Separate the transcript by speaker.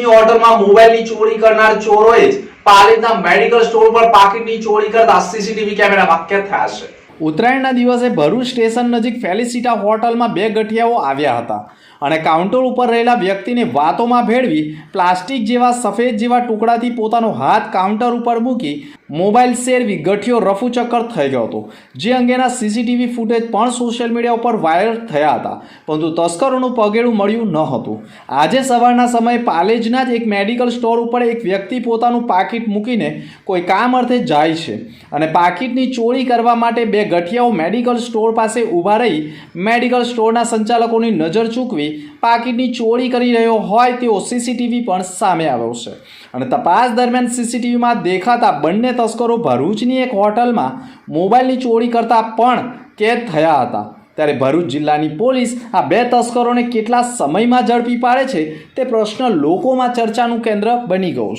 Speaker 1: ભરૂચની હોટલમાં મોબાઈલની ચોરી કરનાર ચોરોએ જ પાલિતના મેડિકલ સ્ટોર પર પાકીટની ચોરી કરતા સીસીટીવી કેમેરામાં કેદ થયા છે. ઉત્તરાયણના દિવસે ભરૂચ સ્ટેશન નજીક ફેલિસિટા હોટલમાં બે ગઠિયાઓ આવ્યા હતા અને કાઉન્ટર ઉપર રહેલા વ્યક્તિને વાતોમાં ભેળવી પ્લાસ્ટિક જેવા સફેદ જેવા ટુકડાથી પોતાનો હાથ કાઉન્ટર ઉપર મૂકી મોબાઈલ શેરવી ગઠિયો રફુચક્કર થઈ ગયો હતો. જે અંગેના સીસીટીવી ફૂટેજ પણ સોશિયલ મીડિયા ઉપર વાયરલ થયા હતા. પરંતુ તસ્કરોનું પગેડું મળ્યું ન હતું. આજે સવારના સમયે પાલેજના જ એક મેડિકલ સ્ટોર ઉપર એક વ્યક્તિ પોતાનું પાકીટ મૂકીને કોઈ કામ અર્થે જાય છે અને પાકીટની ચોરી કરવા માટે બે ગઠિયાઓ મેડિકલ સ્ટોર પાસે ઊભા રહી મેડિકલ સ્ટોરના સંચાલકોની નજર ચૂકવી પાકીટની ચોરી કરી રહ્યો હોય તેવો સીસીટીવી પણ સામે આવ્યો છે. અને તપાસ દરમિયાન સીસીટીવીમાં દેખાતા બંને તસ્કરો ભરૂચની એક હોટલમાં મોબાઈલની ચોરી કરતા પણ કેદ થયા હતા. ત્યારે ભરૂચ જિલ્લાની પોલીસ આ બે તસ્કરોને કેટલા સમયમાં ઝડપી પાડે છે તે પ્રશ્ન લોકોમાં ચર્ચાનું કેન્દ્ર બની ગયો છે.